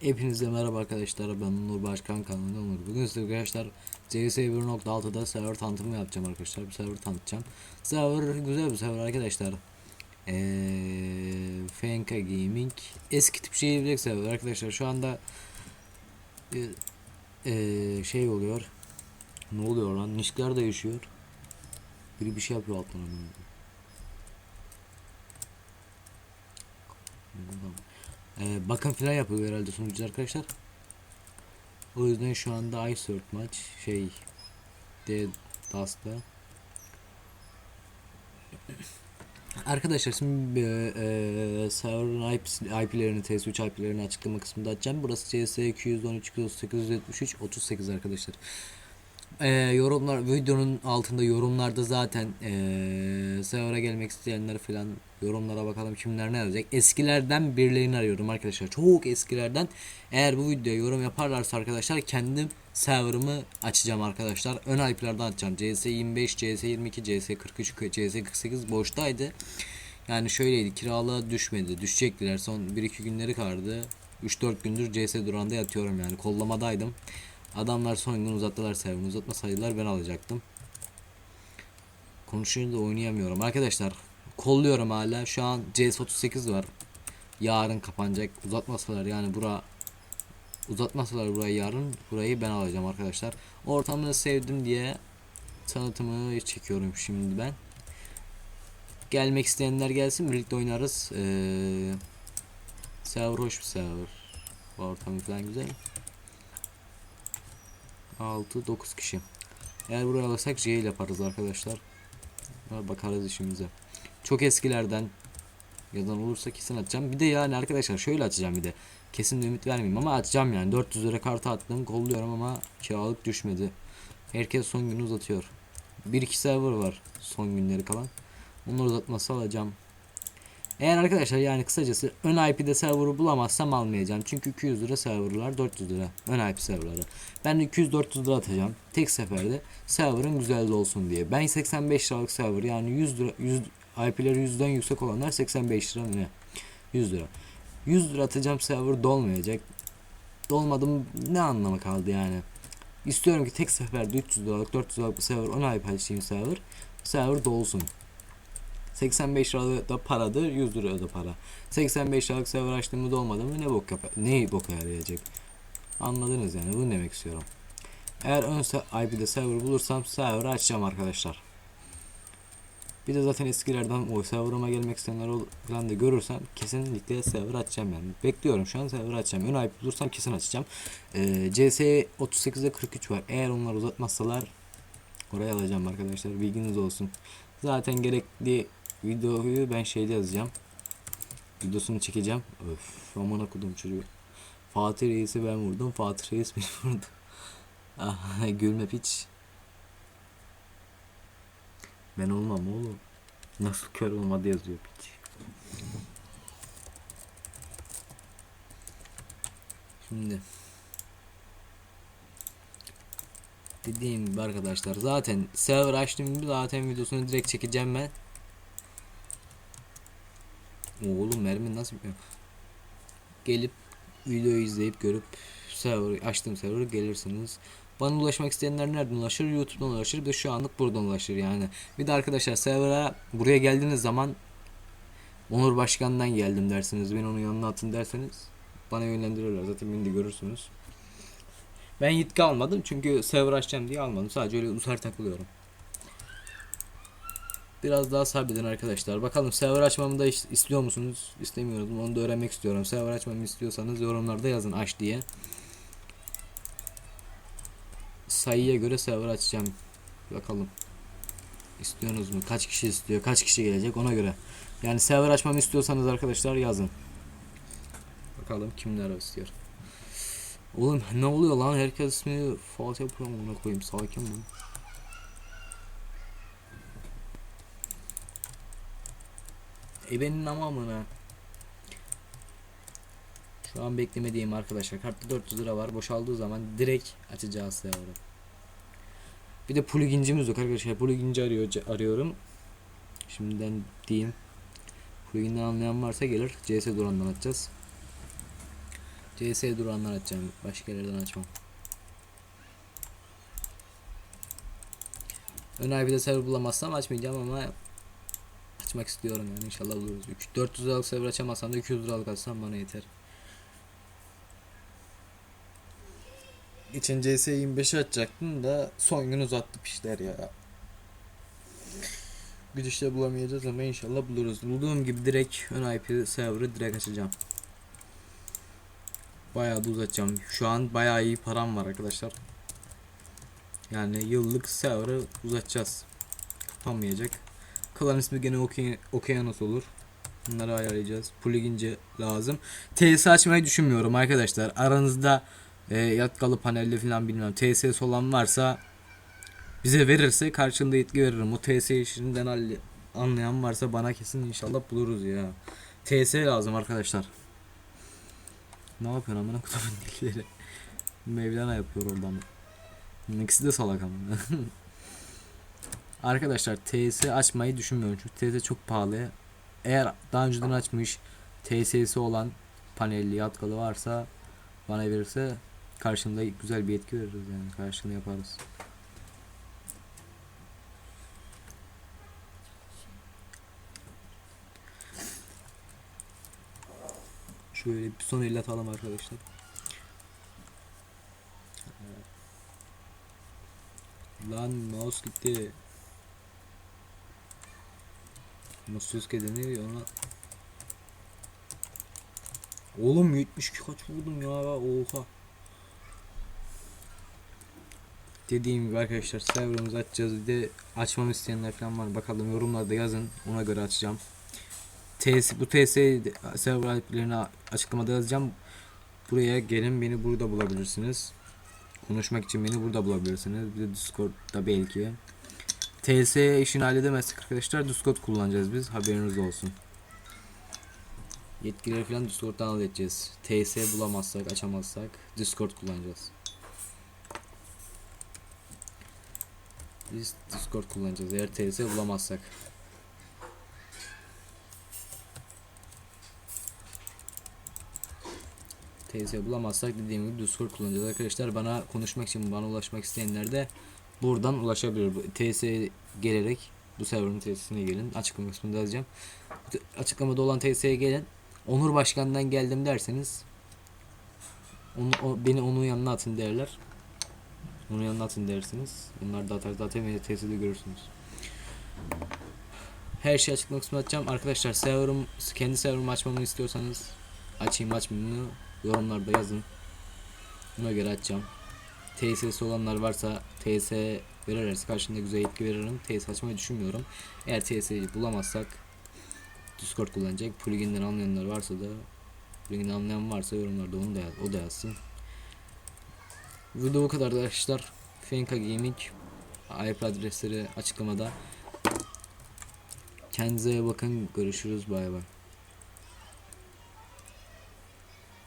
Hepinize merhaba arkadaşlar ben Nur Başkan kanalında Onur. Bugün size arkadaşlar CS 1.6'da server tanıtımı yapacağım arkadaşlar. Bir server tanıtacağım. Server güzel bir server arkadaşlar. Eee FNK Gaming eski tip şehirlik server arkadaşlar. Şu anda eee, eee, şey oluyor. Ne oluyor lan? Nişkler değişiyor. Biri bir şey yapıyor altına. Ee, bakın filan yapıyor herhalde sunucu arkadaşlar. O yüzden şu anda iSort maç şey de Dust'ta. Arkadaşlar şimdi e, e, server'ın IP, IP'lerini TS3 IP'lerini açıklama kısmında açacağım. Burası CS 213 238 73 38 arkadaşlar. Ee, yorumlar videonun altında yorumlarda zaten ee, server'a gelmek isteyenler falan yorumlara bakalım kimler ne yazacak. Eskilerden birilerini arıyorum arkadaşlar. Çok eskilerden. Eğer bu videoya yorum yaparlarsa arkadaşlar kendim server'ımı açacağım arkadaşlar. Ön IP'lerden açacağım. CS 25, CS 22, CS 43, CS 48 boştaydı. Yani şöyleydi kiralığa düşmedi. Düşecektiler. Son 1-2 günleri kaldı. 3-4 gündür CS durağında yatıyorum yani. Kollamadaydım. Adamlar son gün uzattılar serverını. Uzatma sayılar ben alacaktım. Konuşunca da oynayamıyorum. Arkadaşlar kolluyorum hala. Şu an CS38 var. Yarın kapanacak. Uzatmasalar yani bura uzatmasalar burayı yarın burayı ben alacağım arkadaşlar. Ortamını sevdim diye tanıtımı çekiyorum şimdi ben. Gelmek isteyenler gelsin birlikte oynarız. Ee, server hoş bir server. Ortamı falan güzel. 6 9 kişi. Eğer buraya alırsak J ile yaparız arkadaşlar. Bakarız işimize. Çok eskilerden yazan olursa kesin açacağım. Bir de yani arkadaşlar şöyle açacağım bir de. Kesin ümit vermeyeyim ama açacağım yani. 400 lira kartı attım. Kolluyorum ama kiralık düşmedi. Herkes son günü uzatıyor. 1-2 server var son günleri kalan. Onları uzatması alacağım. Eğer arkadaşlar yani kısacası ön IP'de server'ı bulamazsam almayacağım. Çünkü 200 lira serverlar 400 lira ön IP serverları. Ben de 200-400 lira atacağım. Tek seferde server'ın güzel olsun diye. Ben 85 liralık server yani 100 lira 100 IP'leri 100'den yüksek olanlar 85 lira ne? 100 lira. 100 lira atacağım server dolmayacak. Dolmadım ne anlamı kaldı yani. İstiyorum ki tek seferde 300 liralık 400 liralık bir server ön IP açayım server. Server dolsun. 85 liralık da paradır 100 lira da para. 85 liralık server açtığımda da olmadı mı? Ne bok yapar ne boka yarayacak? Anladınız yani bunu demek istiyorum. Eğer ön IP'de server bulursam server açacağım arkadaşlar. Bir de zaten eskilerden o serverıma gelmek isteyenler falan da görürsem kesinlikle server açacağım yani. Bekliyorum şu an server açacağım. Ön IP bulursam kesin açacağım. Ee, CS 38'de 43 var. Eğer onlar uzatmazsalar oraya alacağım arkadaşlar. Bilginiz olsun. Zaten gerekli videoyu ben şeyde yazacağım. Videosunu çekeceğim. Öf aman okudum çocuğu. Fatih Reis'i ben vurdum. Fatih Reis beni vurdu. Ah, gülme piç. Ben olmam oğlum. Nasıl kör olmadı yazıyor piç. Şimdi dediğim gibi arkadaşlar zaten server açtım gibi zaten videosunu direkt çekeceğim ben. Nasıl bitiyor? Gelip videoyu izleyip görüp server açtım server gelirsiniz. Bana ulaşmak isteyenler nereden ulaşır? YouTube'dan ulaşır. Bir de şu anlık buradan ulaşır yani. Bir de arkadaşlar server'a buraya geldiğiniz zaman Onur Başkan'dan geldim dersiniz. Beni onun yanına atın derseniz bana yönlendirirler. Zaten beni de görürsünüz. Ben yetki almadım çünkü server açacağım diye almadım. Sadece öyle uzar takılıyorum. Biraz daha sabredin arkadaşlar. Bakalım server açmamı da is- istiyor musunuz? İstemiyoruz. Onu da öğrenmek istiyorum. Server açmamı istiyorsanız yorumlarda yazın aç diye. Sayıya göre server açacağım. Bakalım. İstiyorsunuz mu? Kaç kişi istiyor? Kaç kişi gelecek? Ona göre. Yani server açmamı istiyorsanız arkadaşlar yazın. Bakalım kimler istiyor. Oğlum ne oluyor lan? Herkes ismini Fatih? Ona koyayım. Sakin ol. E benim namamına. Şu an beklemediğim arkadaşlar. Kartta 400 lira var. Boşaldığı zaman direkt açacağız server'ı. Bir de plugincimiz yok arkadaşlar. Pluginci arıyor, arıyorum. Şimdiden diyeyim. Pluginden anlayan varsa gelir. CS Duran'dan açacağız. CS duranlar açacağım. Başka yerlerden açmam. Ön IP'de server bulamazsam açmayacağım ama açmak istiyorum yani inşallah buluruz. 3 400 liralık server açamazsam da 200 liralık açsam bana yeter. Geçen CS 25'i açacaktım da son gün uzattı işler ya. Bir işte bulamayacağız ama inşallah buluruz. Bulduğum gibi direkt ön IP server'ı direkt açacağım. Bayağı da uzatacağım. Şu an bayağı iyi param var arkadaşlar. Yani yıllık server'ı uzatacağız. Kapanmayacak. Klan ismi gene Oke- Okeanos olur. Bunları ayarlayacağız. Plugince lazım. TS açmayı düşünmüyorum arkadaşlar. Aranızda e, yatkalı panelli falan bilmem TSS olan varsa bize verirse karşılığında yetki veririm. O TS işinden anlayan varsa bana kesin inşallah buluruz ya. TS lazım arkadaşlar. Ne yapıyorsun amına kutumun dilleri? Mevlana yapıyor oradan. İkisi de salak ama. Arkadaşlar TS açmayı düşünmüyorum çünkü TS çok pahalı. Eğer daha önceden açmış TS'si olan panelli yatkalı varsa bana verirse karşında güzel bir etki veririz yani karşılığını yaparız. Şöyle bir son elle atalım arkadaşlar. Lan mouse gitti. Mususke deniyor ona. Oğlum 72 kaç vurdum ya oha. Dediğim gibi arkadaşlar serverımızı açacağız bir de açmamı isteyenler falan var bakalım yorumlarda yazın ona göre açacağım. TS, bu TS server IP'lerini açıklamada yazacağım. Buraya gelin beni burada bulabilirsiniz. Konuşmak için beni burada bulabilirsiniz. Bir de Discord'da belki. TS işini halledemezsek arkadaşlar Discord kullanacağız biz. Haberiniz olsun. Yetkileri falan Discord'dan halledeceğiz. TS bulamazsak, açamazsak Discord kullanacağız. Biz Discord kullanacağız eğer TS bulamazsak. TS bulamazsak dediğim gibi Discord kullanacağız arkadaşlar. Bana konuşmak için bana ulaşmak isteyenler de buradan ulaşabilir. Bu TS gelerek bu serverın TS'ine gelin. Açıklama kısmında yazacağım. Açıklamada olan TS'ye gelin. Onur Başkan'dan geldim derseniz onu, o, beni onun yanına atın derler. Onun yanına atın dersiniz. Onlar da atar zaten TS'de görürsünüz. Her şeyi açıklama kısmına atacağım. Arkadaşlar server'ım kendi server'ımı açmamı istiyorsanız açayım açmayayım yorumlarda yazın. Buna göre açacağım. TSS olanlar varsa TS verirlerse karşında güzel etki veririm. TS açmayı düşünmüyorum. Eğer TS'yi bulamazsak Discord kullanacak. Plugin'den anlayanlar varsa da plugin'den anlayan varsa yorumlarda onu da yaz, o da yazsın. Video bu kadar arkadaşlar. Fenka Gaming IP adresleri açıklamada. Kendinize bakın. Görüşürüz. Bay bay.